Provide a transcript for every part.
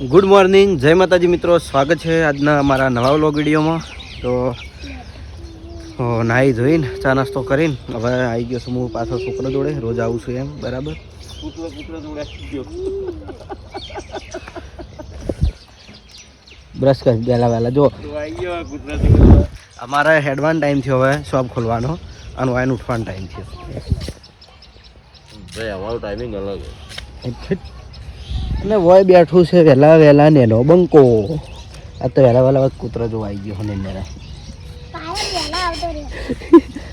Good morning. જય માતાજી મિત્રો. સ્વાગત છે આજના અમારા નવા વ્લોગ વિડીયોમાં. તો નાહી ધોઈને ચા નાસ્તો કરીને હવે આવી ગયો છું હું પાછો છોકરો જોડે. રોજ આવું છું એમ. બરાબર? બ્રશ કરી વહેલા વહેલા જો અમારે હેડવાન ટાઈમ થયો હવે શોપ ખોલવાનો અને વાયન ઉઠવાનો ટાઈમ થયો. ભાઈ અમારો ટાઈમિંગ અલગ અને વોય બેઠું છે વહેલા વહેલા નેનો બંકો. આ તો વહેલા વહેલા કૂતરો જોવા આવી ગયો ને નેના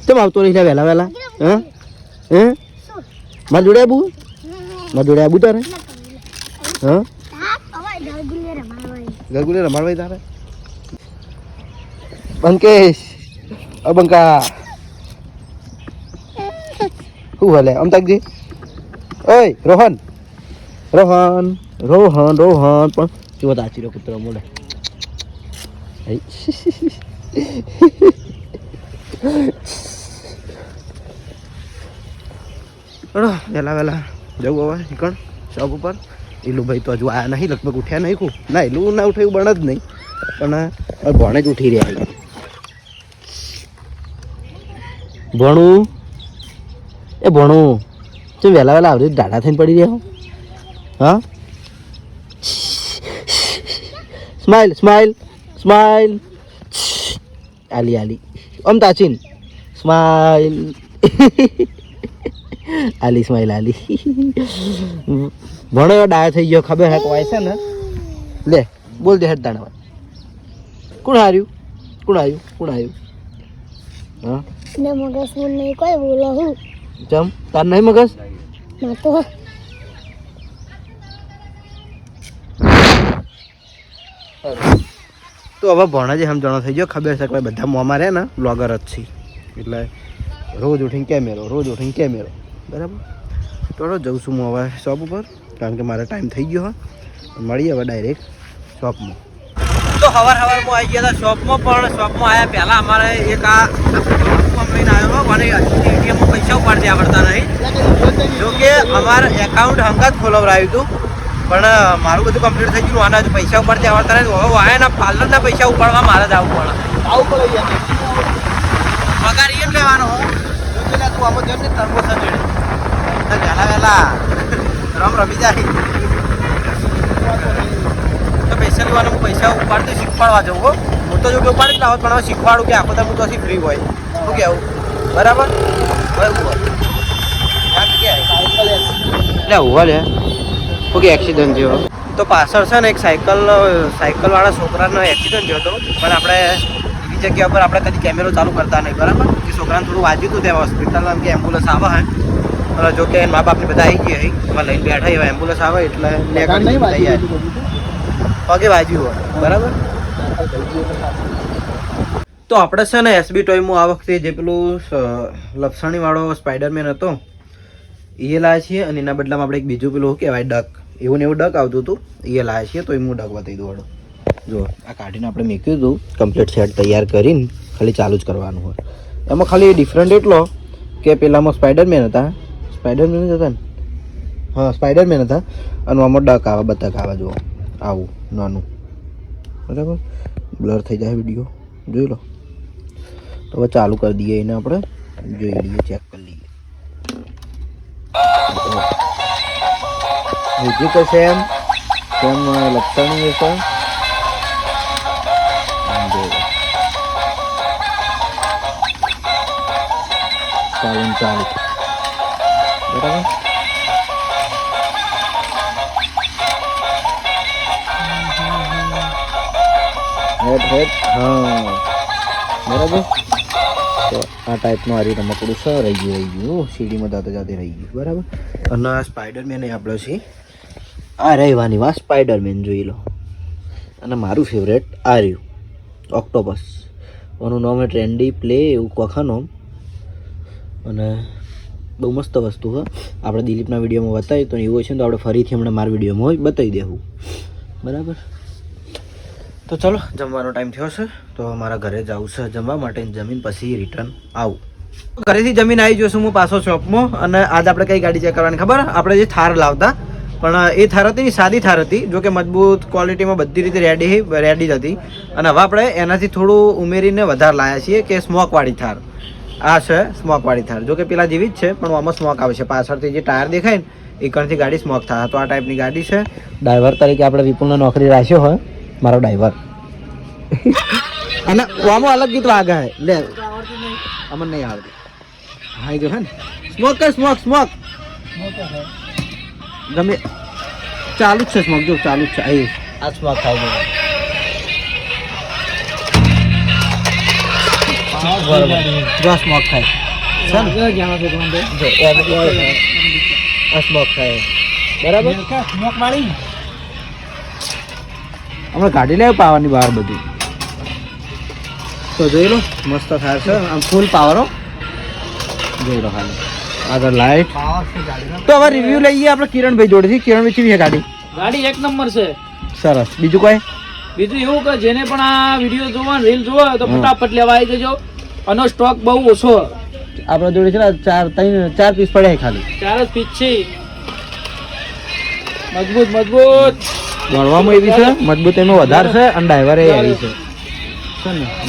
ચમ આવતો રહી વહેલા વહેલા? હા? હે? માર જોડે આબુ? માર જોડે આબુ તારે? હા? ગગુલે રમાડવાય તારે? બંકેશ, અ બંકા. શું હાલે? અમતાકજી? ઓય, રોહન. રોહન રોહન રોહન પણ. જો તાચી રો કૂતરો. ચલો વહેલા વહેલા જવું હવે નીકળ. શોપ ઉપર. ઈલુભાઈ તો હજુ આયા નહીં લગભગ ઉઠ્યા નહીં કું ના એલું ના ઉઠે એવું બને જ નહીં. પણ ભણે જ ઉઠી રહ્યા ભણું? એ ભણું. તું વહેલા વહેલા આવડી દાડા થઈને પડી રહ્યા હો? હા? સ્માઇલ સ્માઇલ સ્માઈલ આલી આલી. આમ તાચીન સ્માઇલ આલી સ્માઇલ આલી. ભણો ડાયો થઈ ગયો ખબર હે કોઈ છે ને? લે બોલ દે હેડ દાણા કોણ હાર્યું? કોણ આવ્યું કોણ આવ્યું હા? ને મગસ મને નહીં કોઈ બોલો હું. ચમ તાર નહીં મગસ ના તો. તો હવે ભણા જે સમજણો થઈ ગયો. ખબર છે કે બધા મોંમાં રહે ને બ્લોગર જ છે એટલે રોજ ઉઠીને કેમેરો રોજ ઉઠીને કેમેરો બરાબર? તો જઉં છું હું હવે શોપ ઉપર, કારણ કે મારો ટાઈમ થઈ ગયો હોય મળીએ હવે ડાયરેક્ટ શોપમાં તો હવાર હવારમાં આવી ગયા હતા શોપમાં પણ શોપમાં આવ્યા પહેલાં અમારે એક આ આવ્યો અને એટીએમમાં પૈસા ઉપાડતી આવડતા નહીં. જો કે અમારે એકાઉન્ટ હંગાત ખોલવરાયું હતું. પણ મારું બધું કમ્પ્લીટ થઈ ગયું. આના પૈસા ઉપાડતી આવડતા નહીં હવે વાયાના પાર્લરના પૈસા ઉપાડવા મારે જ આવવું પડે. આવું પડે પગાર એમ લેવાનો. હો તું આમાં જેમ ને તરબો સજડે વહેલા વહેલા રમ રમી જાય. તો પૈસા લેવાનું હું પૈસા ઉપાડતો શીખવાડવા જવું હો. હું તો જો કે ઉપાડી લાવો પણ હવે શીખવાડું કે આખો તમે તો ફ્રી હોય. શું કહેવું? બરાબર? બરાબર એટલે ઊભા લે. ઓકે એક્સિડન્ટ થયો? તો પાછળ છે ને એક સાયકલ સાયકલવાળા છોકરાનો એક્સિડન્ટ થયો હતો. પણ આપણે એવી જગ્યા પર આપણે કદી કેમેરો ચાલુ કરતા નહીં બરાબર? કે છોકરાને થોડું વાંચ્યું હતું ત્યાં હોસ્પિટલ કે એમ્બ્યુલન્સ આવે હે. અને જો કે મા બાપની બધા આવી ગયા એમાં લઈને બેઠા એવા એમ્બ્યુલન્સ આવે એટલે પગે વાજ્યું હોય બરાબર? તો આપણે છે ને એસબી ટોયમાં આ વખતે જે પેલું લપસણીવાળો સ્પાઈડરમેન હતો એ લાયા છીએ અને એના બદલામાં આપણે એક બીજું પેલું કહેવાય ડક. એવું ને એવું ડક આવતું હતું. એ લાવે છે તો એ હું ડક બતાવી દઉં જો, આ કાઢીને આપણે મૂક્યું હતું કમ્પ્લીટ સેટ તૈયાર કરીને ખાલી ચાલુ જ કરવાનું હોય. એમાં ખાલી ડિફરન્ટ એટલો કે પેલામાં સ્પાઈડરમેન હતા. સ્પાઈડરમેન જ હતા ને? હા સ્પાઈડરમેન હતા. અને આમાં ડક આવે, બતક આવે, જુઓ. આવું, નાનું. બરાબર? બ્લર થઈ જાય વીડિયો. જોઈ લો. તો હવે ચાલુ કરી દઈએ એને આપણે. જોઈ લઈએ ચેક કરી લઈએ બીજું તો સેમ સેમ લક્ષણ હશે. ચાલુ ચાલુ બરાબર? હેડ હેડ. હા. બરાબર? આ ટાઈપનું આરી રીતે મકડું સર રહી ગયું રહી ગયું. સીડીમાં જાતે જાતે રહી ગયું. બરાબર? અને આ સ્પાઈડરમેન આપણો છે આ રહેવાની વાત સ્પાઈડરમેન જોઈ લો. અને મારું ફેવરેટ આ રહ્યું. ઓક્ટોપસ એનું નામ ટ્રેન્ડી પ્લે એવું કોખાનો અને બહુ મસ્ત વસ્તુ છે આપણે દિલીપના વિડીયોમાં બતાવી તો એવું છે ને તો આપણે ફરીથી હમણાં મારા વિડીયોમાં હોય બતાવી દેવું. બરાબર? તો ચલો, જમવાનો ટાઈમ થયો છે. તો મારા ઘરે જવું છે જમવા માટે જમીન પછી રિટર્ન આવું. ઘરેથી જમીન આવી જઈશું હું પાછો શોપમાં અને આજ આપણે કઈ ગાડી ચેક કરવાની ખબર? આપણે જે થાર લાવતા પણ એ થાર હતી સાદી થાર હતી જો કે મજબૂત ક્વોલિટીમાં બધી રીતે રેડી રેડી જ હતી. અને હવે આપણે એનાથી થોડું ઉમેરીને વધારે લાયા છીએ કે સ્મોકવાળી થાર. આ છે સ્મોકવાળી થાર. જો કે પેલા જેવી જ છે પણ આમાં સ્મોક આવે છે. પાછળથી જે ટાયર દેખાય ને એકણથી ગાડી સ્મોક થાય. તો આ ટાઈપની ગાડી છે. ડ્રાઈવર તરીકે આપણે વિપુલને નોકરી રાખ્યો હોય મારો ડ્રાઈવર અને આમાં અલગ ગીત વાગે હે લે અમને નહીં આવડતી. હા એ જો હે ને. Smoke smoke smoke. ગમે ચાલુ જ છે સ્મોક જો ચાલુ જ છે અહીં આ સ્મોક થાય છે જો સ્મોક થાય છે ને? જો સ્મોક થાય બરાબર? હમણાં કાઢી લે પાવાની બહાર બધી. તો જોઈ લો મસ્ત થાય છે. આમ ફૂલ પાવરો જોઈ લો ખાલી. આગળ લાઈટ તો હવે રિવ્યુ લઈએ આપણે કિરણભાઈ જોડેથી. કિરણભાઈ કેવી છે ગાડી? ગાડી એક નંબર છે. સરસ. બીજું કોઈ? બીજું એવું કે જેને પણ આ વીડિયો જોવા રીલ જોવા તો ફટાફટ લેવા આવી જજો. આનો સ્ટોક બહુ ઓછો. આપણા જોડે છે ને ચાર ત્રણ ચાર પીસ પડ્યા ખાલી. ચાર જ પીસ છે. મજબૂત મજબૂત. ગણવામાં એવી છે મજબૂત એમાં વધારે છે અને ડ્રાઈવર એ એવી છે.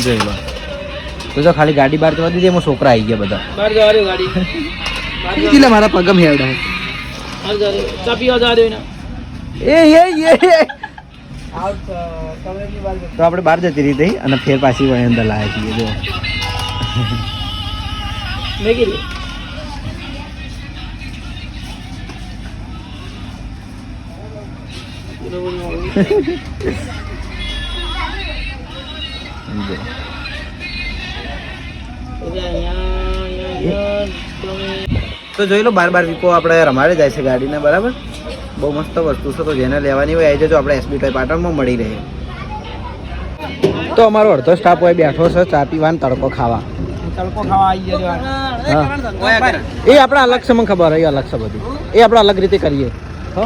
જય તો જો ખાલી ગાડી બહાર જવા દીધી એમાં છોકરા આવી ગયા બધા. બહાર જવા ગાડી. ચા પીવા જવા દો એને. એ એ એ તો આપણે બહાર જતી રહી હતી અને ફેર પાછી વળી અંદર લાયા છીએ જો. તો જોઈ લો બાર બાર વીકો આપણે રમાડે જાય છે ગાડીને બરાબર? બહુ મસ્ત વસ્તુ છે તો જેને લેવાની હોય આવી જજો આપણે એસબી ટોય પાટણમાં મળી રહે. તો અમારો અડધો સ્ટાફ હોય બેઠો છે ચા પીવાન તડકો ખાવા. તડકો ખાવા આવી જજો એ આપણે અલગ છે મને ખબર એ અલગ છે બધું. એ આપણે અલગ રીતે કરીએ. હો?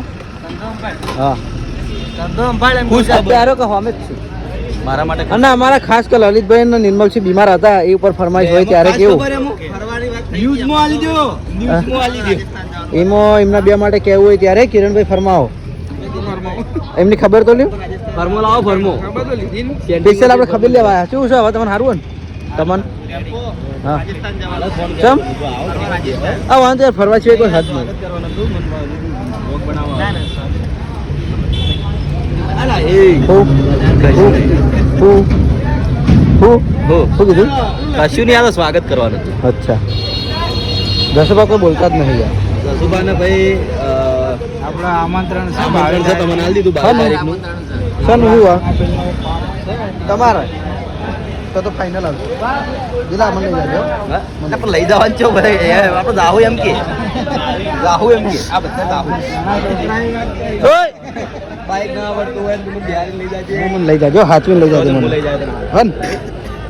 મારા માટે અને અમારા ખાસ કે લલિતભાઈ નિર્મલસિંહ બીમાર હતા એ ઉપર ફરમાઈશ હોય ત્યારે કેવું? ન્યૂઝમાં આલી દો. ન્યૂઝમાં આલી દો. એમાં એમના બે માટે કહેવું હોય ત્યારે કિરણભાઈ ફરમાવો. એમની ખબર તો લ્યો. ફરમો લાવો ફરમો. પિક્ચર આપણે ખબર લેવા આવ્યા. શું છે હવે તમને સારું ને? તમને? હા. ચમ? આ વાંધો યાર, ફરવા સિવાય કોઈ હદ નહીં. કશું નહીં આ સ્વાગત કરવાનું અચ્છા. જસોબા કોઈ બોલતા જ નહીં યાર. જસુભાને ભાઈ આપણા આમંત્રણ છે. આમંત્રણ છે, તમને આલી દીધું બાર તારીખનું. સન હું આ? તમારે. તો તો ફાઇનલ આવશે. દિલા મને લઈ જાજો. પણ લઈ જવાનું છે ભાઈ. આપણે જાહુ એમ કે. જાહુ એમ કે. આ બધા જાહુ. બાઈક ના આવડતું હોય તો બિહારી લઈ જાજે. હું મને લઈ જાજો હાચવીને લઈ જાજો મને. લઈ જાય હન.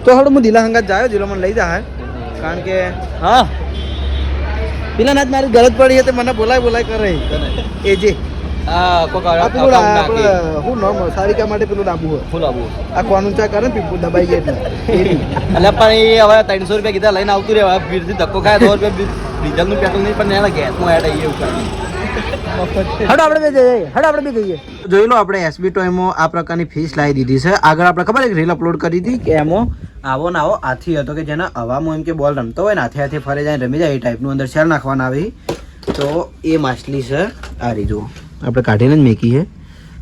તો હડો હું દિલા હંગાત જાયો દિલો મને લઈ જાય કારણ કે હા. પેલા ના મારી ગરજ પડી હતી મને બોલાય બોલાય કરે. એ જે. હા કોક આ પેલું આ આપણે હું નામ? સારિકા માટે પેલું ડાબુ હોય. ફૂલ આવું આ કોનું ચા કરે પીપુ દબાઈ ગયા એટલે. એ રહ્યું. એટલે પણ એ હવે ત્રણસો રૂપિયા કીધા લઈને આવતું રહે. હવે ભીડથી ધક્કો ખાય સો રૂપિયા ડીઝલનું પેટ્રોલ નહીં પણ એના ગેસમાં એડ આવી એવું કરે હડો આપણે બે જઈએ. હડો આપણે બે જઈએ. જોઈ લો આપણે એસબી ટોયમાં આ પ્રકારની ફીસ લાવી દીધી છે. આગળ આપણે ખબર એક રીલ અપલોડ કરી હતી કે એમાં આવો ને આવો, આથી હતો કે જેના હવામાં એમ કે બોલ રમતો હોય ને હાથે હાથે ફરે જાય રમી જાય એ ટાઈપનું અંદર શેર નાખવાના આવી. તો એ માછલી છે આ રીત જુઓ. આપણે કાઢીને જ મેકી છે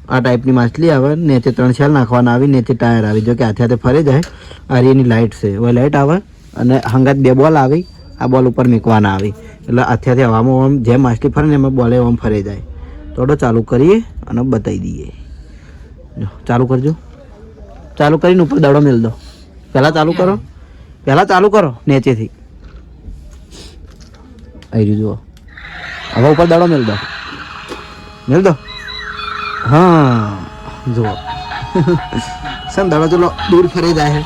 આ ટાઈપની માછલી આવે ને તે ત્રણ શેલ નાખવાના આવી ને તે ટાયર આવી. જો કે હાથે હાથે ફરે જાય આ એની લાઇટ છે. હવે લાઇટ આવે અને હંગાત બે બોલ આવી, આ બોલ ઉપર મૂકવાના આવી. એટલે હાથે હાથે હવામાં આમ જેમ માછલી ફરે ને એમાં બોલે આમ ફરે જાય. થોડો ચાલુ કરીએ અને બતાવી દઈએ. ચાલુ કરજો. ચાલુ કરીને ઉપર દડો મેળ દો. પહેલાં ચાલુ કરો. પહેલાં ચાલુ કરો, નીચેથી. આવી જુઓ. હવે ઉપર દડો મેળ દો. મેલ દો. હા, જુઓ. સમ દડો ચલો દૂર ફરી જાય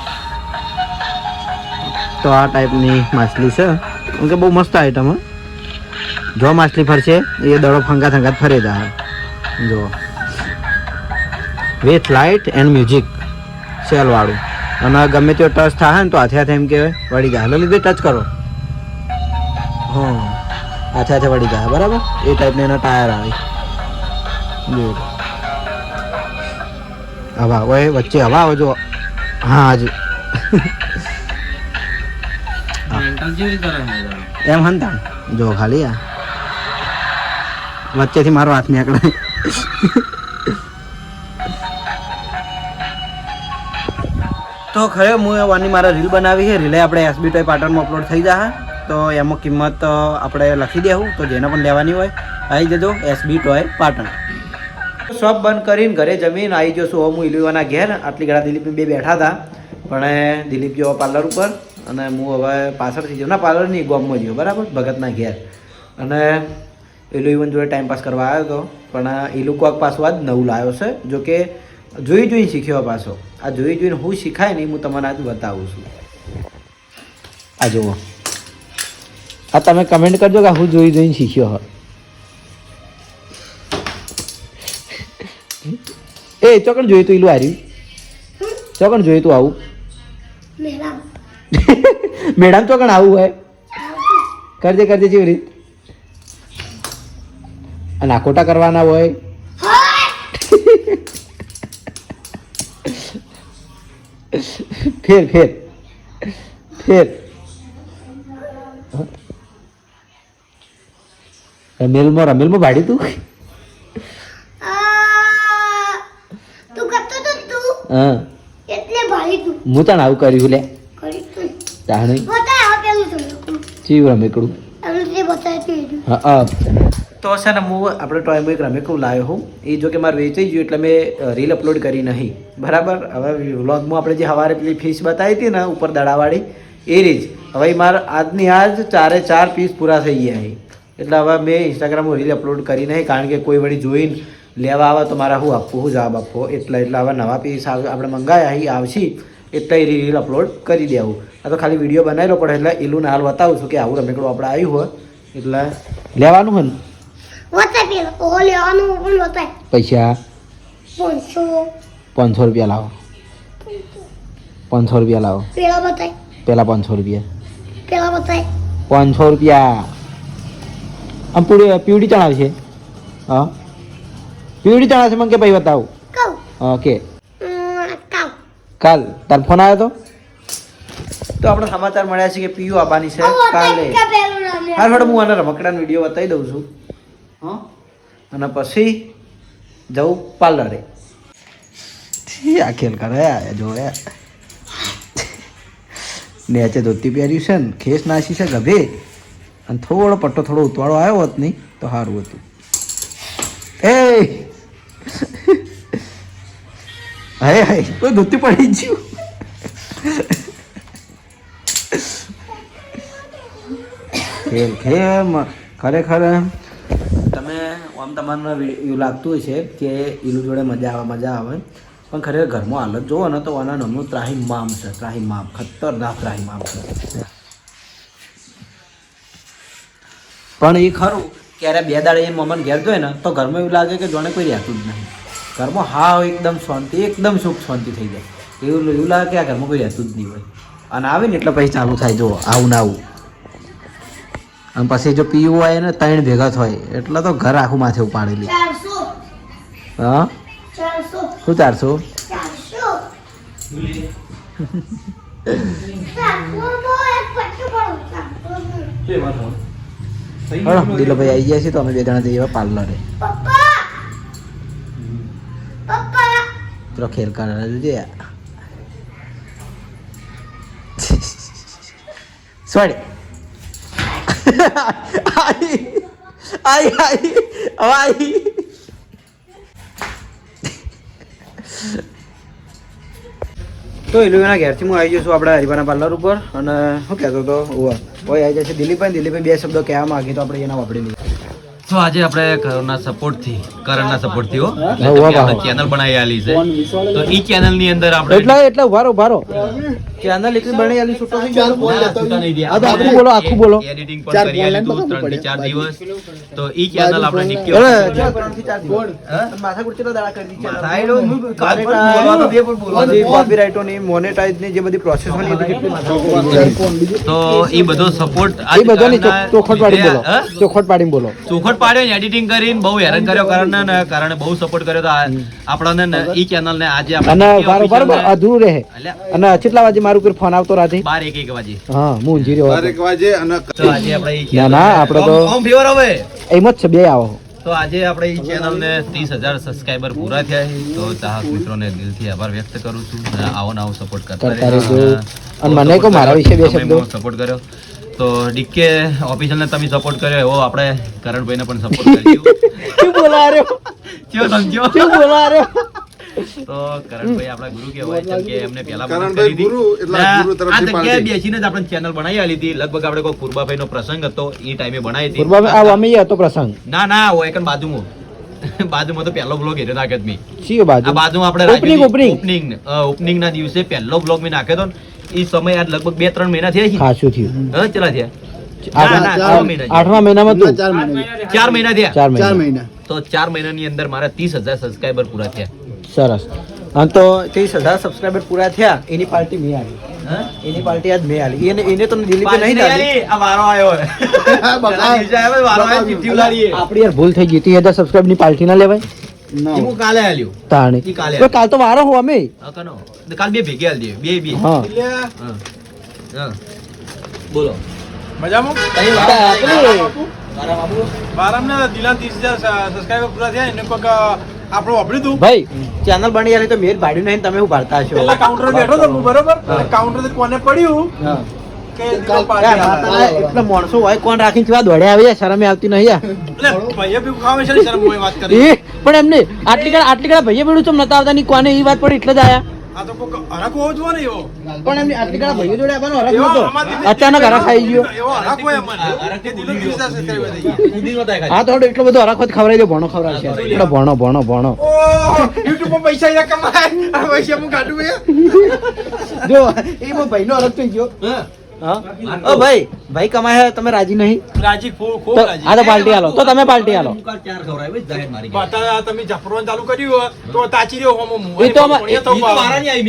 તો આ ટાઈપની માછલી છે. કેમ કે બહુ મસ્ત આઈટમ હા. જો માછલી ફરશે, એ દડો ફંગા થંગાત ફરે જાય. જુઓ. With light and music cell વાળું. અને ગમે તે ટચ થાય ને તો હાથે હાથે એમ કે વળી જાય. હાલો લીધે ટચ કરો. હા હાથે હાથે વળી જાય બરાબર? એ ટાઈપના એના ટાયર આવે. જો હવા ઓય વચ્ચે હવા આવે જો હા હજુ. એમ હંતા જો ખાલી આ. વચ્ચેથી મારો હાથ નીકળે. તો ખરે હું વાની મારા રીલ બનાવી છે. રીલે આપણે એસબી ટોય પાટણમાં અપલોડ થઈ જશે તો એમાં કિંમત આપણે લખી દેવું તો જેને પણ લેવાની હોય આવી જજો એસબી ટોય પાટણ શોપ બંધ કરીને ઘરે જમીન આવી જશું હું ઇલુવાના ઘેર. આટલી ઘણા દિલીપ બે બેઠા હતા. પણ દિલીપ જેવો પાર્લર ઉપર અને હું હવે પાછળથી જો ના પાર્લર નહીં ગોમમાં જ્યો, બરાબર? ભગતના ઘેર. અને એલું ઇવન જોડે ટાઈમ પાસ કરવા આવ્યો હતો પણ એ લોકો જ નવું લાવ્યો છે. જો કે જોઈ જોઈને શીખ્યો પાછો. આ જોઈ જોઈને હું શીખાય નહીં હું તમને આજ બતાવું છું. આ જુઓ. આ તમે કમેન્ટ કરજો કે હું જોઈ જોઈને શીખ્યો હો એ ચોકણ જોયું તું એલું હાર્યું ચોકણ જોયું તું આવું. મેડમ ચોકણ આવું હોય. કરજે કરજે જેવી રીત. અને આ ખોટા કરવાના હોય. ફેર ફેર ફેર. રમેલમાં રમેલમાં ભાડી તું? તું કરતો તો તું. હા. એટલે ભાડી તું. હું તને આવું કર્યું લે. કરી તું. તાણે બતાય આ પેલું તું ચીવ રમેકડું તે બતાય તું હા હા. તો છે ને હું આપણે ટોયમાં એક રમેકું લાવ્યો હું. એ જો કે મારે વેચાઈ ગયું એટલે મેં રીલ અપલોડ કરી નહીં. બરાબર? હવે વ્લોગમાં આપણે જે સવારે પેલી ફીસ બતાવી હતી ને ઉપર દડાવાળી, એ રીત. હવે મારે આજની આજ ચારે ચાર પીસ પૂરા થઈ ગયા એટલે હવે મેં ઇન્સ્ટાગ્રામમાં રીલ અપલોડ કરી નહીં, કારણ કે કોઈ વળી જોઈને લેવા આવે તો મારે હું આપવું હું જવાબ આપવો. એટલે એટલે હવે નવા પીસ આપણે મંગાવ્યા એ આવશે. એટલે એ રીલ અપલોડ કરી દેવું. આ તો ખાલી વીડિયો બનાવેલો પડે, એટલે એલું હાલ બતાવું છું કે આવું રમેકડું આપણે આવ્યું હોય. એટલે લેવાનું હોય ને. બતાય ઓ લેવાનું પણ બતાય પૈસા પાંચસો પાંચસો રૂપિયા લાવો પાંચસો રૂપિયા લાવો પેલા બતાય પેલા પાંચસો રૂપિયા પેલા બતાય પાંચસો રૂપિયા આમ પૂરી પીવડી ચણાવશે હા પીવડી ચણાવશે મને કે ભાઈ બતાવું ઓકે કાલ તાર ફોન આવ્યો તો તો આપણે સમાચાર મળ્યા છે કે પીયુ આવવાની છે. કાલે. હાલ હું આના રમકડાનો વીડિયો બતાવી દઉં છું. હા? અને પછી જવું પાર્લરે. આ ખેલ કરે જો નેચે ધોતી પહેર્યું છે ને, ખેસ નાસી છે ગભે અને થોડો પટ્ટો થોડો ઉતવાળો આવ્યો હોત નહીં, તો સારું હતું. એ હે હે તો ધોતી પડી ગયું. ખેલ ખેલ ખરેખર તમે આમ તમારે એવું લાગતું હોય છે કે એનું જોડે મજા આવે મજા આવે. પણ ખરેખર ઘરમાં હાલત જોવો ને તો આના નામનું ત્રાહી મામ છે, ત્રાહી મામ, ખતરનાક ત્રાહી મામ છે. પણ એ ખરું, ક્યારે બે દાડે એ મમન ઘેર જોઈએ ને તો ઘરમાં એવું લાગે કે જોણે કોઈ રહેતું જ નહીં. ઘરમાં હા એકદમ શાંતિ, એકદમ સુખ શાંતિ થઈ જાય. એવું એવું લાગે કે આ ઘરમાં કોઈ રહેતું જ નહીં હોય. અને આવે ને એટલે પછી ચાલુ થાય જો આવું ને આવું. અને પછી જો પીવું હોય ને ત્રણ ભેગા થાય. એટલે તો ઘર આખું માથે ઉપાડી લે. હા? શું ચારસો? દિલોભાઈ આવી ગયા છે તો અમે બે જણા જઈએ પાર્લરે પપ્પા. પપ્પા. પેલો ખેલ કરે જોજે સોરી. આઈ આઈ આઈ હવે આઈ તો એના ઘેરથી હું આવી જઈશું આપણા હરિભાના પાર્લર ઉપર. અને શું કહેતો હતો ઓય આવી જશે દિલીપભાઈ દિલીપભાઈ બે શબ્દો કહેવા માંગી તો આપણે એના વાપરી લઈએ. તો આજે આપણે કરોના સપોર્ટથી કરણના સપોર્ટથી હો. વાહ. ચેનલ બનાવી આલી છે. તો ઈ ચેનલની અંદર આપણે એટલે એટલે વારો વારો ચેનલ એકલી બનાવી આલી છૂટો થઈ ગયો. ના, આખું બોલો આખું બોલો. એડિટિંગ પણ કરી આલી તું ત્રણથી ચાર દિવસ. તો ઈ ચેનલ આપણે નીકળ્યો અરે ત્રણથી ચાર દિવસ. હા? માથા કુર્ચીનો દાડા કરી દીધી સાઈડો હું કાલ પણ બોલવા તો દે પણ બોલવા બધી દે. copyright-ઓની, monetize-ની જે બધી પ્રોસેસ હોય ને એ કેટલી તો ઈ બધો સપોર્ટ આ બધો ચોખટ પાડી બોલો. ચોખટ પાડી બોલો. ચોખવટ પાડ્યો એડિટિંગ કરીને બહુ હેરાન કર્યો. કરણને ને કરણે બહુ સપોર્ટ કર્યો તો આપણને ને ઈ ચેનલ ને આજે અને બરોબર અધૂરું રહે. અને કેટલા વાગે મારું કોઈ ફોન આવતો રાતે? 12 1 1 વાગે. હા હું ઊંઘી રહ્યો બાર હતો. એક વાગે અને આજે આપણે ના, ના, આપણે તો- ઓમ ફીવર હવે. એમ જ છે બે આવો. તો આજે આપણે ઈ ચેનલ ને ત્રીસ હજાર સબસ્ક્રાઇબર પૂરા થયા છે. તો ચાહક મિત્રોને દિલથી આભાર વ્યક્ત કરું છું. આવો નવો સપોર્ટ કરતા રહેજો. અને મને કો મારા વિશે બે શબ્દો. બહુ સપોર્ટ કર્યો. તો ડીકે ઓફિશિયલ ને તમે સપોર્ટ કર્યો એવો આપણે કરણભાઈને પણ સપોર્ટ કર્યું શું બોલા રહ્યો કેવો સમજ્યો શું બોલા રહ્યો તો કરણભાઈ આપણા ગુરુ કહેવાય કેમ કે એમને પહેલા કરણભાઈ ગુરુ એટલે ગુરુ તરફથી આ જગ્યાએ બેસીને જ આપણે ચેનલ બનાવી આલી હતી. લગભગ આપણે કોઈ કુરબાભાઈ નો પ્રસંગ હતો એ ટાઈમે બનાવી હતી. કુરબાભાઈ આ અમે હતો પ્રસંગ? ના ના હોય એકન બાજુમાં. બાજુમાં તો પહેલો બ્લોગ હેર્યો નાખ્યો મેં. બાજુ? આ બાજુમાં આપણે ઓપનિંગ ઓપનિંગ ઓપનિંગ ના દિવસે પહેલો બ્લોગ મેં નાખ્યો હતો ને એ સમય આજ લગભગ બે ત્રણ મહિના થયા છે. ખાસું થયું. હા ચલા થયા? આઠમા મહિનામાં તું ચાર મહિના થયા. ચાર મહિના તો ચાર મહિનાની અંદર મારા ત્રીસ હજાર સબસ્ક્રાઈબર પૂરા થયા. સરસ. અને તો ત્રીસ હજાર સબસ્ક્રાઈબર પૂરા થયા એની પાર્ટી મેં આવી. એની પાર્ટી આજ મેં આલી એને તો નહીં આ વારો આવ્યો વારો આવ્યો. આપણી યાર ભૂલ થઈ ગઈ. ત્રીસ હજાર સબસ્ક્રાઈબની પાર્ટી ના લેવાય. હું કાલે આલ્યું. તાણે. ઈ કાલે તો કાલ તો વારો હો અમે હા, કનો? તો કાલ બે ભેગી આલી દઈએ. બે બે. હા. હા. હા. બોલો. મજામાં? આપણે બારામને દિલા ત્રીસ હજાર સબસ્ક્રાઈબર પૂરા થયા એને કોઈક આપણું વાપર્યું હતું ભાઈ. ચેનલ બની આલી તો મેર ભાડ્યું નહીં તમે હું પાડતા છો? પેલા કાઉન્ટર બેઠો હતો હું બરોબર? કાઉન્ટર કોને પડ્યું? હા. એટલા માણસો હોય કોણ રાખીને કેવા દોડે આવી જાય શરમે આવતી નહીં યાર. એટલે ભાઈએ બી ખાવે છે ને શરમ હોય વાત કરી. એ પણ એમને આટલી કડા આટલી કડા ભાઈએ બેડું ચમ નતા આવતા ની કોને એ વાત પડી એટલે જ આયા. અચાનક હરખ આવી ગયો. હા તો એટલો બધો હરખ ખવડાવી દો ભણો ખવડાવશે એટલો ભણો ભણો ભણો. ઓહ યુટ્યુબ પૈસા કમાય. પૈસા હું કાઢું જો એ ભાઈનો હરખ થઈ ગયો. હા. ભાઈ ભાઈ કમાય તમે રાજી નહીં? રાજી ખૂબ ખૂબ રાજી. આ તો પાર્ટી આલો તો તમે પાર્ટી આલો ચાર ખવડાવ્યો, જ જાહેર મારી ગયા. તમે જફરવાનું ચાલુ કર્યું તો તાચી રહ્યો હોમો એ તો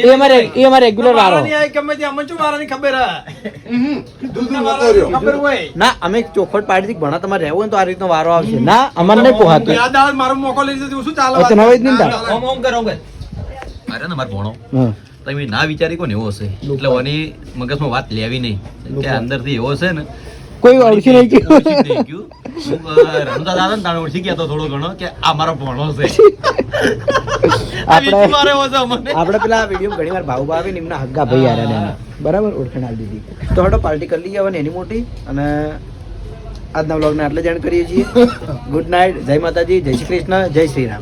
એ અમારે એ અમારે રેગ્યુલર વારો. ગમે તે અમને શું વારાની ખબર. ખબર હોય. ના અમે ચોખડ પાડી હતી ભણા તમારે રહેવું હોય તો આ રીતનો વારો આવશે. ના અમારે નહીં પોહાતું. યાદ આવે મારો મોકો લઈ લીધો શું ચાલે તો નવાઈ જ નહીં તાર. ઓમ ઓમ કરો ઓમ કર. ને મારો ભણો. હા. તમે ના વિચારી કોને એવો હશે? એટલે ઓની મગજમાં વાત લેવી નહીં. કે અંદરથી એવો છે ને. કોઈ ઓળખી નહીં ગયું. રણુદા દાદા ને તાણે ઓળખી ગયા તો થોડો ઘણો કે આ મારો ભણો છે. આપણે- આપણે પેલા વીડિયો ઘણી વાર ભાવ આવે ને એમના હગ્ગા ભાઈ આર્યા ને બરાબર? ઓળખાણ આપી દીધી. તો હડો પાર્ટી કરી લઈએ હવે એની મોટી. અને આજના વ્લોગને આટલે જાણ કરીએ છીએ. ગુડ નાઇટ જય માતાજી. જય શ્રી કૃષ્ણ. જય શ્રી રામ.